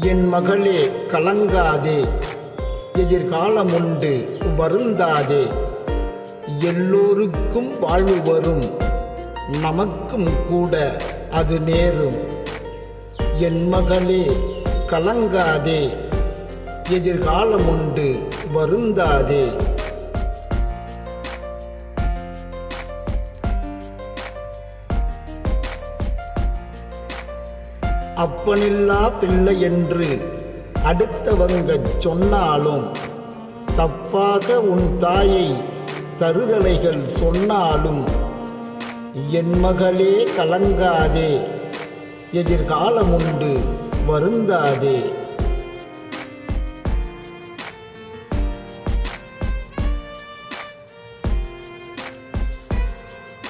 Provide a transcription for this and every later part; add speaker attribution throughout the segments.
Speaker 1: என் மகளே கலங்காதே. எதிர்காலம் உண்டு வருந்தாதே. எல்லோருக்கும் வாழ்வு வரும். நமக்கும் கூட அது நேரும். என் மகளே கலங்காதே. எதிர்காலம் உண்டு வருந்தாதே. அப்பனில்லா பிள்ளை என்று அடுத்தவங்க சொன்னாலும் தப்பாக உன் தாயை தருதலைகள் சொன்னாலும் என் மகளே கலங்காதே எதிர்காலம் உண்டு வருந்தாதே.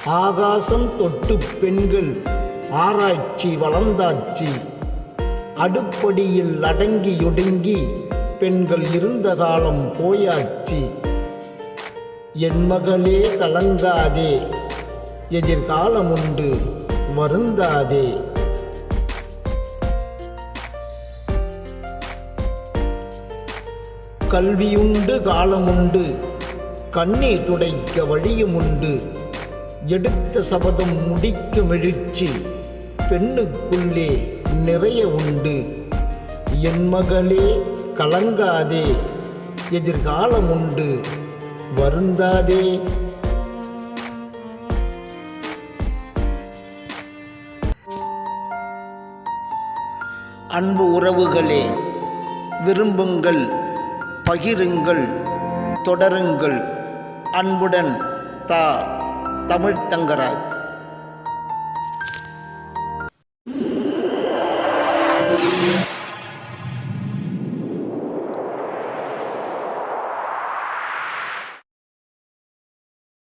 Speaker 1: ஆகாசம் தொட்டு பெண்கள் ஆராய்ச்சி வளர்ந்தாச்சு. அடுப்படியில் அடங்கியொடுங்கி பெண்கள் இருந்த காலம் போயாச்சு. என் மகளே கலங்காதே எதிர்காலம் உண்டு வருந்தாதே. கல்வியுண்டு காலமுண்டு கண்ணீர் துடைக்க வழியும் உண்டு. எடுத்த சபதம் முடிக்கும் எழுச்சி. பெண்ணுக்குள்ளே நிறைய உண்டு. என் மகளே கலங்காதே. எதிர்காலம் உண்டு. வருந்தாதே. அன்பு உறவுகளே விரும்புங்கள் பகிருங்கள் தொடருங்கள். அன்புடன் தா தமிழ்த்தங்கராஜ் Yeah.